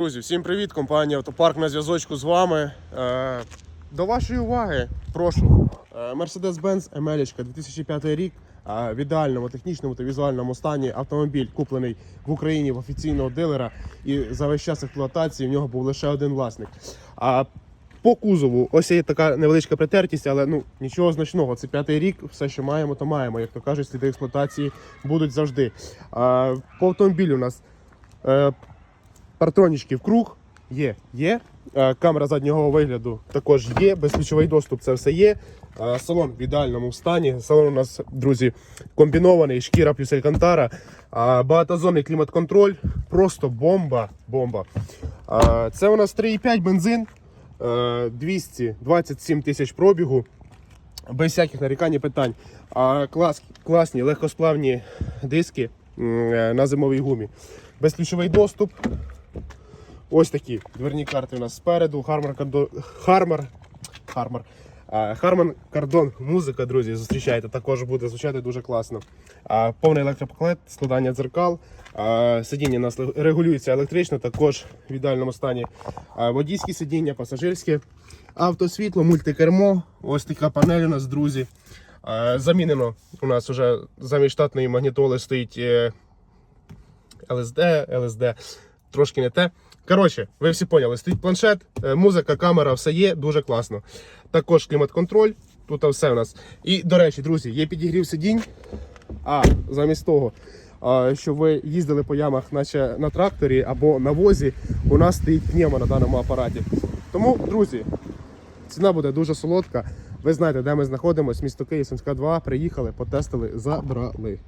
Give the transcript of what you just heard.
Друзі, всім привіт! Компанія Автопарк на зв'язочку з вами. Е, до вашої уваги, прошу. Е, Mercedes-Benz ML 2005 рік. е, в ідеальному технічному та візуальному стані автомобіль куплений в Україні в офіційного дилера. І за весь час експлуатації в нього був лише один власник. По кузову, ось є така невеличка притертість, але ну нічого значного. Це п'ятий рік, все, що маємо, то маємо. Як то кажуть, сліди експлуатації будуть завжди. По автомобілю у нас е, Партронічки в круг є, є. Е, Камера заднього вигляду також є, безключовий доступ це все є. Е, Салон в ідеальному стані. Салон у нас, друзі, комбінований, шкіра плюс алькантара. Е, Багатозонний клімат-контроль. Просто бомба. бомба. Це у нас 3,5 бензин, е, 227 тисяч пробігу. Без всяких нарікань і питань. Клас, класні легкосплавні диски на зимовій гумі. Безключовий доступ. Ось такі дверні карти у нас спереду. Хармар Кардон. Хармар. Хармар. Харман Кардон, музика, друзі, зустрічайте, також буде звучати дуже класно. Повний електропакет, складання дзеркал. Сидіння у нас регулюється електрично, також в ідеальному стані. Водійські сидіння, пасажирське, автосвітло, мультикермо. Ось така панель у нас, друзі. Замінено у нас вже замість штатної магнітоли стоїть е, ЛСД, ЛСД, трошки не те. Коротше, ви всі поняли, стоїть планшет, е, музика, камера, все є, дуже класно. Також клімат-контроль, тут все у нас. І, до речі, друзі, є підігрів сидінь. А замість того, а, щоб ви їздили по ямах, наче на тракторі або на возі, у нас стоїть пневмо на даному апараті. Тому, друзі, ціна буде дуже солодка. Ви знаєте, де ми знаходимося, місто Київ, Сумська 2. Приїхали, потестили, забрали.